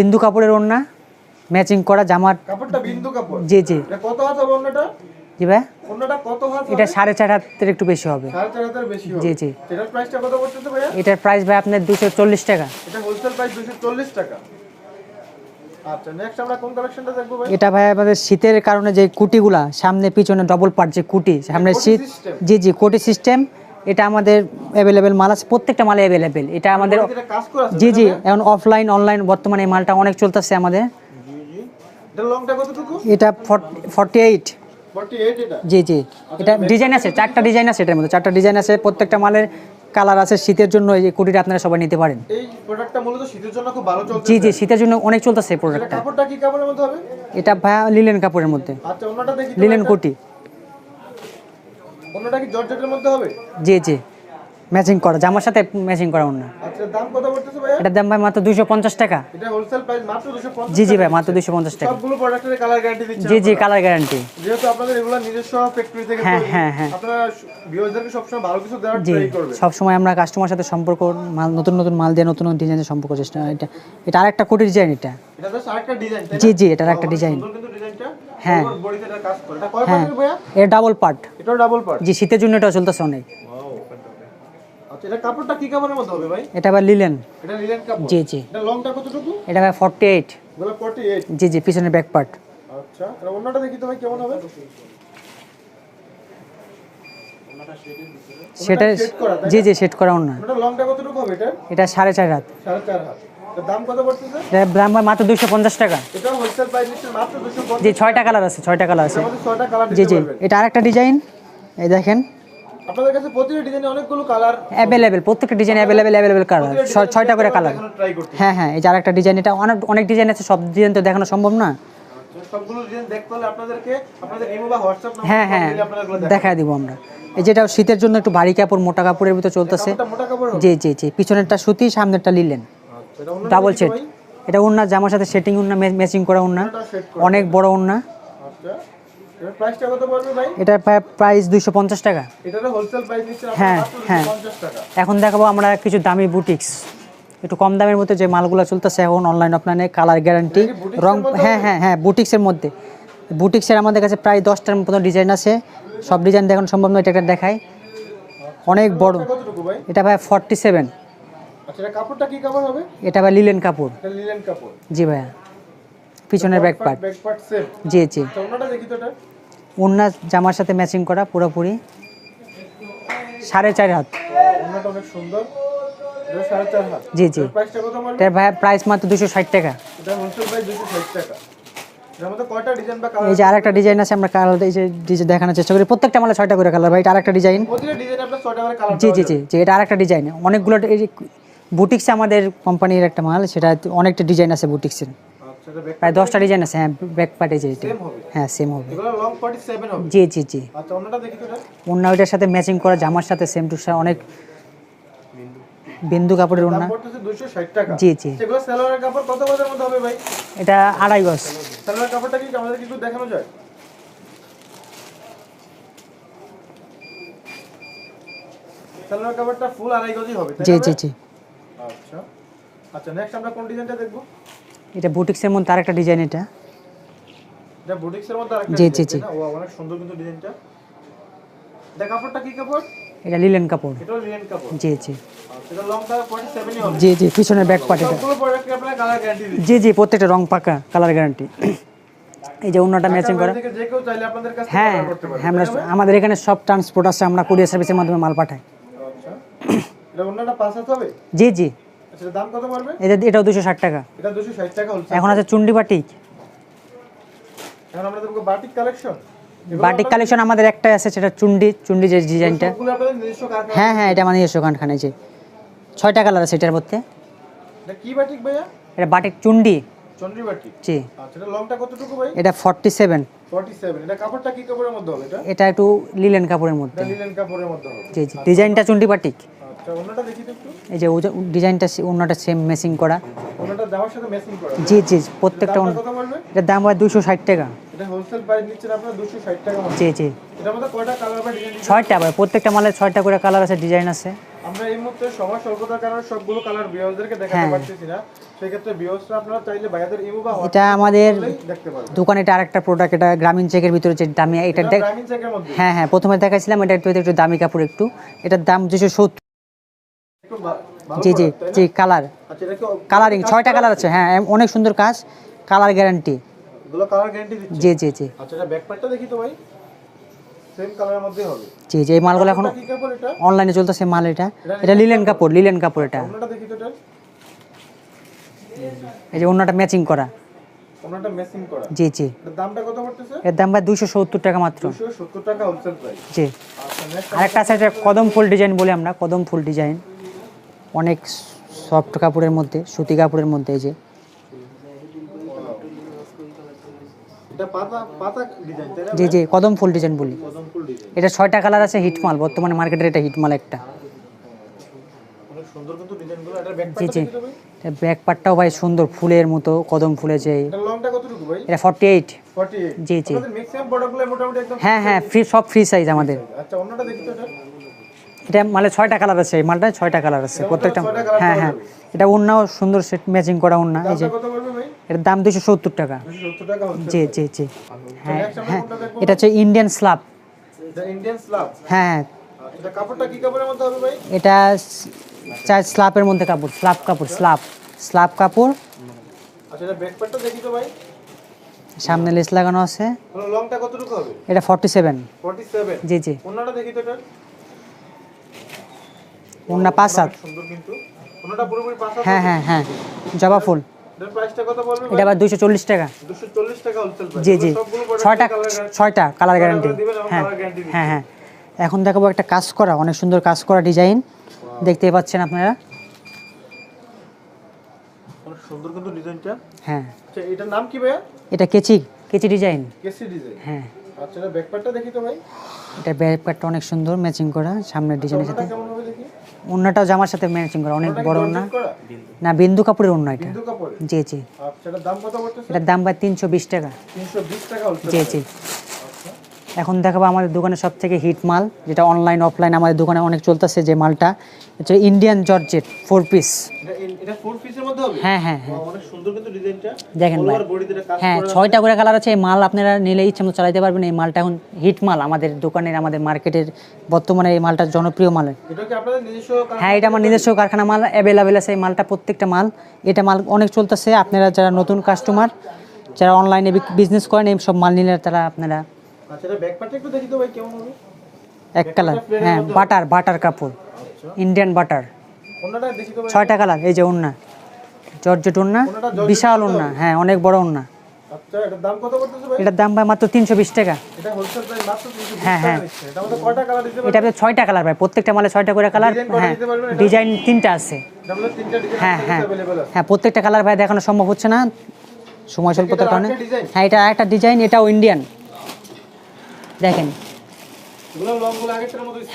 বিন্দু কাপড়ের ওড়না ম্যাচিং করা জামার কাপড়টা বিন্দু কাপড় জি জি। কত হাত হবে জি ভাই। কত হাত এটা? সাড়ে চার হাতের একটু বেশি হবে। সাড়ে চার হাজার বেশি হবে। জি জি। এটার প্রাইসটা কত পড়তেছে ভাইয়া? এটার প্রাইস ভাই আপনার দুশো চল্লিশ টাকা। এটা হোলসেল প্রাইস দুশো চল্লিশ টাকা। আচ্ছা নেক্সট আমরা কোন কালেকশনটা দেখব ভাই এটা ভাই আমাদের শীতের কারণে যে কুটিগুলা সামনে পিছনে ডবল পার্ট যে কুটি সামনে শীত? জি জি কোটি সিস্টেম এটা আমাদের অ্যাভেলেবেল মাল আছে প্রত্যেকটা মালে অ্যাভেলেবেল এটা আমাদের জি জি এখন অফলাইন অনলাইন বর্তমানে এই মালটা অনেক চলতেছে আমাদের। এটা ফর্টি এইট জি জি। এটা ডিজাইন আছে চারটা ডিজাইন আছে এটার মধ্যে। চারটা ডিজাইন আছে প্রত্যেকটা মালের কালার আছে শীতের জন্য এই কুটিটা আপনারা সবাই নিতে পারেন। এই প্রোডাক্টটা মূলত শীতের জন্য খুব ভালো চলছে জি জি শীতের জন্য অনেক চলতেছে এই প্রোডাক্টটা কাপড়টা কি কাপড়ের মধ্যে হবে? এটা ভাইয়া লিলেন কাপড়ের মধ্যে। আচ্ছা দেখি লিলেন ভাইটা। কুটি। অন্যটা কি জর্জেটের মধ্যে হবে? জি জি। ম্যাচিং করা জামার সাথে ম্যাচিং করা অন্য। আচ্ছা দাম কত পড়তেছে ভাইয়া? এটার দাম ভাই মাত্র দুইশো পঞ্চাশ টাকা। এটা হোলসেল প্রাইস মাত্র 250 জি জি ভাই মাত্র দুইশো পঞ্চাশ টাকা। সবগুলো প্রোডাক্টের কালার গ্যারান্টি দিচ্ছে জি জি কালার গ্যারান্টি যেহেতু আপনাদের এগুলো নিজস্ব ফ্যাক্টরি থেকে হ্যাঁ, হ্যাঁ, হ্যাঁ। আপনারা ভিউয়ারদেরকে সবসময় ভালো কিছু দেওয়ার ট্রাই করবেন। সবসময় আমরা কাস্টমার সাথে সম্পর্ক মাল নতুন নতুন মাল দিয়ে নতুন নতুন ডিজাইনের সম্পর্ক চেষ্টা এটা এটা আরেকটা কোটি ডিজাইন এটা। এটা জাস্ট আরেকটা ডিজাইন? জি জি এটার একটা ডিজাইন কিন্তু হ্যাঁ। বডিতে এটা কাজ করে। এটা কয় হ্যাঁ। এর ডাবল পার্ট এটাও ডাবল পার্ট জি শীতের জন্য এটা চলতেছে অনেক। আচ্ছা এটা কাপড়টা কি কাপড়ের মধ্যে হবে ভাই? এটা আবার লিলেন এটা লিলেন কাপড়? জি জি। এটা লংটা কতটুকু? এটা ভাই ফর্টি এইট বলে 48 জি জি পিছনের ব্যাক পার্ট আচ্ছা অন্যটা দেখি তো ভাই কেমন হবে? সেটা জি জি সেট করা অন্য। ওটা লংটা কতটুকু হবে এটা? এটা সাড়ে চার হাত। দাম কত পড়তেছে? দাম মাত্র টাকা। এটা হোলসেল প্রাইস মাত্র 250 জি ছয়টা কালার আছে কালার আছে। আমাদের ছয়টা কালার জি জি। এটা আরেকটা ডিজাইন এই দেখেন। আপনাদের কাছে প্রতিটা ডিজাইনে অনেকগুলো কালার অ্যাভেলেবেল প্রত্যেকটা ডিজাইন কালার করে কালার হ্যাঁ হ্যাঁ এই যে আরেকটা ডিজাইন এটা অনেক অনেক ডিজাইন আছে সব ডিজাইন তো দেখানো সম্ভব না। আচ্ছা, সবগুলো ডিজাইন দেখতে হলে আপনাদেরকে আপনাদের ইমো বা হোয়াটসঅ্যাপ নাম্বার হ্যাঁ হ্যাঁ দেখায় দিব আমরা। এই যেটা শীতের জন্য একটু ভারী কাপড় মোটা কাপড়ের ভিতরে চলতেছে। জি জি জি। পিছনেরটা সুতি সামনেরটা লিলেন। ডাবল সেট এটা ওন্না জামার সাথে সেটিং ওন্না ম্যাচিং করা ওন্না অনেক বড় ওন্না আচ্ছা। এটার প্রাইস দুইশো পঞ্চাশ টাকা। হ্যাঁ, হ্যাঁ। মাত্র 250 টাকা। এখন দেখাবো আমরা কিছু দামি বুটিক্স একটু কম দামের মধ্যে যে মালগুলো চলতেছে এখন অনলাইন অফলাইনে কালার গ্যারান্টি এটা রং হ্যাঁ হ্যাঁ হ্যাঁ বুটিক্সের মধ্যে। বুটিক্সের আমাদের কাছে প্রায় দশটার মতো ডিজাইন আছে। সব ডিজাইন দেখানো সম্ভব নয় এটা দেখাই। অনেক বড়। এটা এটা ভাই ফর্টি সেভেন আচ্ছা এটা কাপড়টা কি কাপড় হবে? এটা লিলেন কাপড়। এটা লিলেন কাপড়। জি ভাইয়া। পিছনের back part back part same জি জি। আচ্ছা দেখি তো এটা। জামার সাথে ম্যাচিং করা পুরোপুরি। সাড়ে চার হাত। অনেক সুন্দর। জি জি। এটার ভাই প্রাইস মাত্র দুশো ষাট টাকা। এটা হোলসেল প্রাইস 260 টাকা। এর মধ্যে কয়টা ডিজাইন বা এই যে আরেকটা ডিজাইন আছে আমরা কালার এই যে ডিজাইন দেখানোর চেষ্টা করি। প্রত্যেকটা মালে ছয়টা করে কালার ভাই। এটা আরেকটা ডিজাইন প্রতিটা ডিজাইন আপনার 6টা করে কালার জি জি জি জি। এটা আরেকটা ডিজাইন অনেকগুলো বুটিক্সে আমাদের কোম্পানির একটা মাল সেটা অনেকটা ডিজাইন আছে বুটিক্সের। আচ্ছা প্রায় দশটা ডিজাইন আছে হ্যাঁ ব্যাক পার্টে যে হ্যাঁ সেম হবে। এগুলো লং 47 হবে? জি জি জি। আচ্ছা অন্য ওইটার সাথে ম্যাচিং করা জামার সাথে সেম টু সেম অনেক বিন্দু কাপড়ের দাম ওড়না পড়তেছে 260 টাকা। জি জি। এটা আড়াই গজ। সালোয়ার কাপড়টা কি আমাদের একটু দেখানো যায়? সালোয়ার কাপড়টা ফুল আড়াই গজই হবে জি জি জি। আচ্ছা। আচ্ছা নেক্সট আমরা কোন ডিজাইনটা দেখব? এটা বুটিক্সের মধ্যে আরেকটা ডিজাইন এটা। এটা বুটিক্সের মধ্যে আরেকটা জি, জি, তাই না? ও অনেক সুন্দর কিন্তু ডিজাইনটা এটা কাপড়টা কি কাপড়? এটা লিলেন কাপড়। এটাও লিনেন কাপড়। জি জি। আচ্ছা এটা লং কাপড় 47 হবে। জি জি পিছনের ব্যাক পার্ট এটা। সবগুলো প্রোডাক্টে আপনারা কালার গ্যারান্টি জি জি প্রত্যেকটা রং পাকা কালার গ্যারান্টি এই যে অন্যটা ম্যাচিং করা। যে কেউ চাইলে আপনাদের কাছে হ্যাঁ হ্যাঁ আমরা আমাদের এখানে সব ট্রান্সপোর্ট আছে আমরা কুরিয়ার সার্ভিসের মাধ্যমে মাল পাঠাই। আচ্ছা। এটা অন্যটা পাঁচ হাত হবে? জি জি। আচ্ছা দাম কত পড়বে? এটা এটাও দুশো ষাট টাকা। এটা 260 টাকা হলসেল এখন আছে চুন্ডি বাটিক এখন আমরা দেখব বাটিক কালেকশন বাটিক কালেকশন আমাদের একটাই আছে সেটা চুন্ডি চুন্ডি যে ডিজাইনটা। হ্যাঁ হ্যাঁ এটা আমাদের নিজস্ব কারখানায় যে। ছয়টা কালার আছে এটার মধ্যে। এটা কি বাটিক ভাইয়া? এটা বাটিক চুন্ডি। চন্ডি বাটিক? জি। আচ্ছা এটা লংটা কতটুকু ভাই? এটা ফর্টি সেভেন 47 এটা কাপড়টা কি কাপড়ের মধ্যে হবে এটা? এটা একটু লিলেন কাপড়ের মধ্যে। লিনেন কাপড়ের মধ্যে হবে। জি জি। ডিজাইনটা চুন্ডি বাটিক। আচ্ছা এই যে ডিজাইনটা অন্যটা সেম মেসিং করা। জি জি প্রত্যেকটা এটার দাম হয় দুশো ষাট টাকা। এটা হোলসেল প্রাইস নিচ্ছেন আপনারা 260 টাকা মতো। জি জি। ছয়টা প্রত্যেকটা মালের ছয়টা করে কালার আছে ডিজাইন আছে। আমরা এই মুহূর্তে সময় স্বল্পতার কারণে সবগুলো কালার ভিউয়ারদেরকে দেখাতে হ্যাঁ। পারতেছি না। সেক্ষেত্রে ভিউয়ার্সরা আপনারা চাইলে ভাইয়াদের ইমো বা এটা আমাদের WhatsApp দোকানে এটা আরেকটা প্রোডাক্ট এটা গ্রামীণ চেকের ভিতরে যে দামি এটা এটা দেখ গ্রামীণ চেকের মধ্যে। হ্যাঁ হ্যাঁ প্রথমে দেখাইছিলাম এটা একটু একটু দামি কাপড় একটু। এটার দাম দুশো সত্তর একটু ভা- ভালো জি জি না? জি কালার কালারিং ছয়টা কালার আছে হ্যাঁ অনেক সুন্দর কাজ কালার গ্যারান্টি জি জি জি। জি জি এই মালগুলো এখন অনলাইনে চলতেছে মাল এটা। এটা লিলেন কাপড় লিলেন কাপড় এটা। এই যে অন্যটা ম্যাচিং করা। জি জি। এর দাম ভাই সত্তর টাকা মাত্র। 270 টাকা হোলসেল প্রাইস জি। আচ্ছা আরেকটা আছে কদম ফুল ডিজাইন বলে আমরা কদম ফুল ডিজাইন অনেক সফট কাপড়ের মধ্যে সুতি কাপড়ের মধ্যে এই যে। জি জি কদম ফুল ডিজাইন বলি। এটা ছয়টা কালার আছে হিটমাল বর্তমানে মার্কেটের এটা হিটমাল একটা। জি জি। ব্যাক পার্টটাও ভাই? সুন্দর ফুলের মতো কদম ফুলে যে। এটা ফর্টি এইট জি, জি। হ্যাঁ হ্যাঁ ফ্রি সব ফ্রি সাইজ আমাদের। আচ্ছা এটা মালে ছয়টা কালার আছে এই মালটায় ছয়টা কালার আছে প্রত্যেকটা হ্যাঁ হ্যাঁ। এটা অন্যও সুন্দর সেট ম্যাচিং করা অন্য এই যে এটার দাম দুশো সত্তর টাকা। জি জি জি। হ্যাঁ হ্যাঁ। এটা হচ্ছে ইন্ডিয়ান স্লাব স্ল্যাব হ্যাঁ হ্যাঁ। এটা চার স্লাবের মধ্যে কাপড় স্লাব কাপড় স্লাব স্লাব কাপড়। আচ্ছা সামনে লেস লাগানো আছে। লংটা কতটুকু হবে? এটা ফর্টি সেভেন 47 জি। জি দেখি তো এটা। অন্য পাঁচ হাত হ্যাঁ হ্যাঁ হ্যাঁ জবা ফুল। এটা আবার দুশো চল্লিশ টাকা। 240 টাকা হোলসেল প্রাইস জি জি। ছয়টা ছয়টা কালার গ্যারান্টি হ্যাঁ। হ্যাঁ হ্যাঁ। এখন দেখাবো একটা কাজ করা অনেক সুন্দর কাজ করা ডিজাইন দেখতেই পাচ্ছেন আপনারা? অনেক সুন্দর কিন্তু ডিজাইনটা হ্যাঁ। আচ্ছা এটার নাম কি ভাইয়া? এটা কেচি কেচি ডিজাইন হ্যাঁ। আচ্ছা এটা ব্যাকপ্যাকটা দেখি তো ভাই। এটা ব্যাকপ্যাকটা অনেক সুন্দর ম্যাচিং করা সামনের ডিজাইনের অন্যটা সাথে। অন্যটাও জামার সাথে ম্যাচিং করা অনেক বড় না? না বিন্দু কাপড়ের অন্য এটা। বিন্দু কাপড়ে জি জি। আচ্ছা এটার দাম ভাই তিনশো বিশ টাকা। 320 টাকা হোলসেল জি জি। এখন দেখাবো আমাদের দোকানে সব থেকে হিট মাল যেটা অনলাইন অফলাইন আমাদের দোকানে অনেক চলতেছে যে মালটা। হচ্ছে ইন্ডিয়ান জর্জেট ফোর পিস এটা এটা ফোর পিসের মধ্যে হবে হ্যাঁ হ্যাঁ হ্যাঁ। দেখেন হ্যাঁ ছয়টা করে কালার আছে এই মাল আপনারা নিলে ইচ্ছে মতো চালাতে পারবেন। এই মালটা এখন হিট মাল আমাদের দোকানের আমাদের মার্কেটের বর্তমানে এই মালটা জনপ্রিয় মাল? হ্যাঁ এটা আমার নিজস্ব কারখানা মাল অ্যাভেলেবেল আছে এই মালটা প্রত্যেকটা মাল। এটা মাল অনেক চলতেছে আপনারা যারা নতুন কাস্টমার যারা অনলাইনে বিজনেস করেন এই সব মাল নিলে তারা আপনারা আচ্ছা এক কালার হ্যাঁ বাটার বাটার কাপড় ইন্ডিয়ান বাটার তো ভাই? ছয়টা কালার এই যে ওন্না জর্জেট ওন্না বিশাল ওন্না হ্যাঁ অনেক বড় ওন্না এটার দাম ভাই মাত্র তিনশো বিশ টাকা। হ্যাঁ হ্যাঁ। এটা আপনার ছয়টা কালার ভাই প্রত্যেকটা মালে ছয়টা করে কালার হ্যাঁ ডিজাইন তিনটা আছে। হ্যাঁ হ্যাঁ। হ্যাঁ প্রত্যেকটা কালার ভাই দেখানো সম্ভব হচ্ছে না। সময় স্বল্পতার কারণে। হ্যাঁ এটা একটা ডিজাইন এটাও ইন্ডিয়ান দেখেন।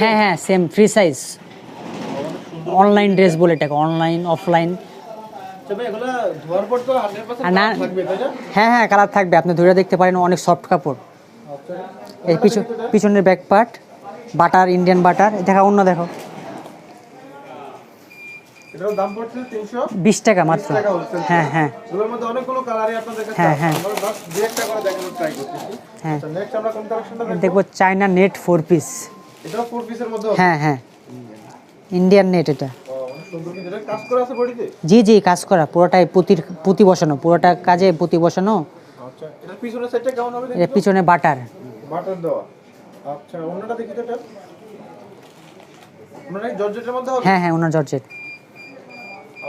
হ্যাঁ হ্যাঁ same free size online dress বলে এটাকে অনলাইন অফলাইন না হ্যাঁ হ্যাঁ কালার থাকবে। আপনি ধরে দেখতে পারেন অনেক সফট কাপড়। আচ্ছা। এই পিছন পিছনের back part butter Indian butter দেখা অন্য দেখো এটার দাম পড়ছে 300 বিশ টাকা মাত্র। হ্যাঁ হ্যাঁ। হ্যাঁ, হ্যাঁ। হ্যাঁ। আচ্ছা আমরা কোন কালেকশনটা দেখব? চায়না নেট ফোর পিস হ্যাঁ হ্যাঁ। ইন্ডিয়ান নেট এটা। জি জি কাজ করা পুরোটাই পুতির পুঁতি বসানো পুরোটা কাজে পুঁতি বসানো। আচ্ছা এটা পিছনে বাটার। দেওয়া। আচ্ছা অন্যটা দেখি তো এটা। অন্যটা জর্জেটের মধ্যে হবে? হ্যাঁ হ্যাঁ ওনার জর্জেট।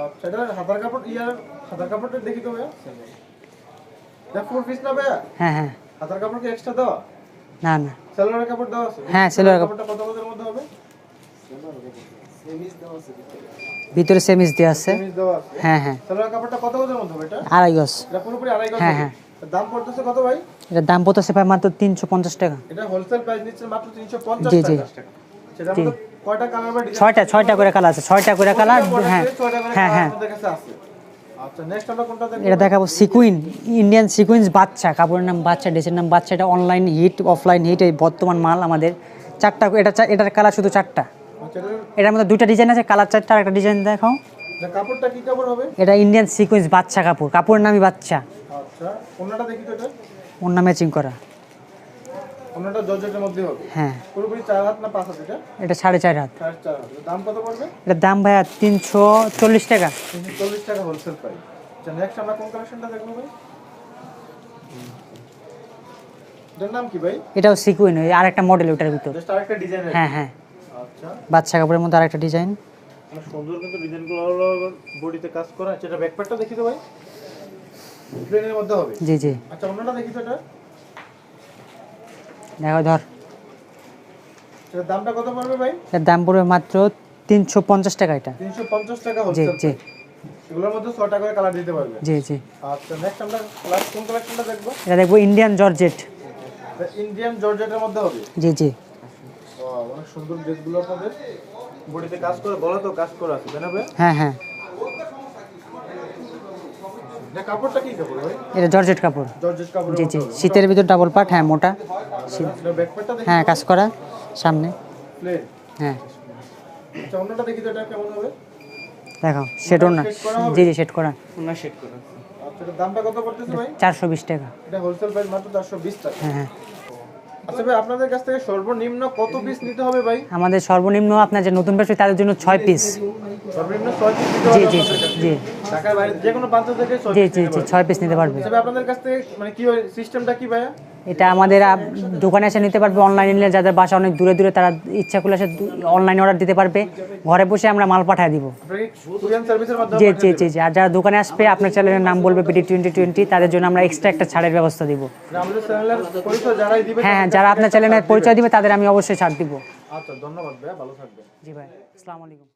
আচ্ছা এটা হাতার কাপড় ইয়ার হাতার কাপড়টা দেখি তো ভাইয়া। এটা ফোর পিস না ভাইয়া? হ্যাঁ হ্যাঁ। হাতার কাপড় কি এক্সট্রা দেওয়া? না না। সেলোয়ারের কাপড় দেওয়া আছে? হ্যাঁ, কাপড়টা কত কতের মধ্যে হবে? ভিতরে সেমিস দেওয়া আছে। হ্যাঁ হ্যাঁ। সেলোয়ার কাপড়টা কত কতের মধ্যে হবে এটা? আড়াই গজ। এটা পুরোপুরি আড়াই গজ হ্যাঁ, হ্যাঁ। দাম পড়তেছে কত ভাই? এটার দাম পড়তেছে প্রায় মাত্র তিনশো পঞ্চাশ টাকা। এটা হোলসেল প্রাইস নিচ্ছে মাত্র 350 জি, জি। সেটা মধ্যে কয়টা কালার বা ডিজাইন ছয়টা ছয়টা করে কালার আছে। ছয়টা করে কালার হ্যাঁ। হ্যাঁ হ্যাঁ। আমাদের কাছে আছে। আচ্ছা নেক্সট আমরা কোনটা দেখব? এটা দেখাবো সিকুইন ইন্ডিয়ান সিকুইন্স বাচ্চা কাপড়ের নাম বাচ্চা ড্রেসের নাম বাচ্চা। এটা অনলাইন হিট অফলাইন হিট এই বর্তমান মাল আমাদের। চারটা এটা এটার কালার শুধু চারটা। এটার মধ্যে দুইটা ডিজাইন আছে কালার চারটা আর একটা ডিজাইন দেখাও। এটা কাপড়টা কি কাপড় হবে? এটা ইন্ডিয়ান সিকোয়েন্স বাচ্চা কাপড় কাপড়ের নামই বাচ্চা। আচ্ছা অন্যটা দেখি তো এটা। অন্য ম্যাচিং করা। অন্যটা জর্জেটের মধ্যে হবে? হ্যাঁ। পুরোপুরি চার হাত না পাঁচ হাত এটা? এটা সাড়ে চার হাত। সাড়ে চার হাত। দাম কত পড়বে? এটার দাম ভাইয়া তিনশো চল্লিশ টাকা। তিনশো চল্লিশ টাকা হোলসেল প্রাইস আচ্ছা নেক্সট আমরা কোন কালেকশনটা দেখব ভাই? এটার নাম কি ভাই? এটাও সিকুয়েন আর একটা মডেল ওটার ভিতর। জাস্ট আরেকটা ডিজাইন হ্যাঁ হ্যাঁ। বাচ্চা কাপড়ের মধ্যে আরেকটা ডিজাইন। সুন্দর কিন্তু ডিজাইনগুলো হলো বডিতে কাজ করা আছে এটা ব্যাকপ্যাকটা দেখি তো ভাই। প্লেনের মধ্যে হবে? জি জি। আচ্ছা অন্যটা দেখি তো এটা। দেখো ধর। এটার দামটা কত পড়বে ভাই? এর দাম পড়বে মাত্র তিনশো পঞ্চাশ টাকা এটা। তিনশো পঞ্চাশ টাকা জি জি। এগুলোর মধ্যে ছটা করে কালার দিতে পারবে। জি জি। আচ্ছা নেক্সট আমরা লাস্ট কোন কালেকশনটা দেখব? এটা দেখব ইন্ডিয়ান জর্জেট ইন্ডিয়ান জর্জেটের মধ্যে হবে? জি জি। অনেক সুন্দর ড্রেসগুলো আপনাদের। বডিতে কাজ করে বলো তো কাজ করা আছে ভাই? হ্যাঁ হ্যাঁ। এটা কাপড়টা কি কাপড় ভাই? এটা জর্জেট কাপড়। জর্জেট কাপড় জি জি। শীতের ভিতর ডাবল পার্ট হ্যাঁ মোটা। দেখি। হ্যাঁ কাজ করা সামনে। হ্যাঁ। আচ্ছা অন্যটা দেখি তো এটা কেমন হবে? দেখো সেটও না? জি জি সেট করা। আচ্ছা দামটা কত পড়তেছে ভাই? চারশো বিশ টাকা। এটা হোলসেল প্রাইস মাত্র চারশো বিশ টাকা। হ্যাঁ হ্যাঁ। আচ্ছা ভাই আপনাদের কাছ থেকে সর্বনিম্ন কত পিস নিতে হবে ভাই? আমাদের সর্বনিম্ন আপনার যে নতুন ব্যবসায়ী তাদের জন্য ছয় পিস সর্বনিম্ন ছয় পিস নিতে জি জি জি। ঢাকার বাইরে যে কোনো প্রান্ত থেকে ছয় পিস জি নিতে জি পারবে। পিস নিতে পারবে। আচ্ছা আপনাদের কাছ থেকে মানে কি সিস্টেমটা কি ভাইয়া? এটা আমাদের দোকানে এসে নিতে পারবে অনলাইনে নিলে যাদের বাসা অনেক দূরে দূরে তারা ইচ্ছা করলে এসে অনলাইনে অর্ডার দিতে পারবে। ঘরে বসে আমরা মাল পাঠিয়ে দিব। জি জি জি জি। আর যারা দোকানে আসবে আপনার চ্যানেলের নাম বলবে পিডি টোয়েন্টি টোয়েন্টি তাদের জন্য আমরা এক্সট্রা একটা ছাড়ের ব্যবস্থা দিব। হ্যাঁ হ্যাঁ যারা আপনার চ্যানেলের পরিচয় দিবে তাদের আমি অবশ্যই ছাড় দিব। আচ্ছা ধন্যবাদ ভাইয়া ভালো থাকবেন। জি ভাই আসসালামু আলাইকুম।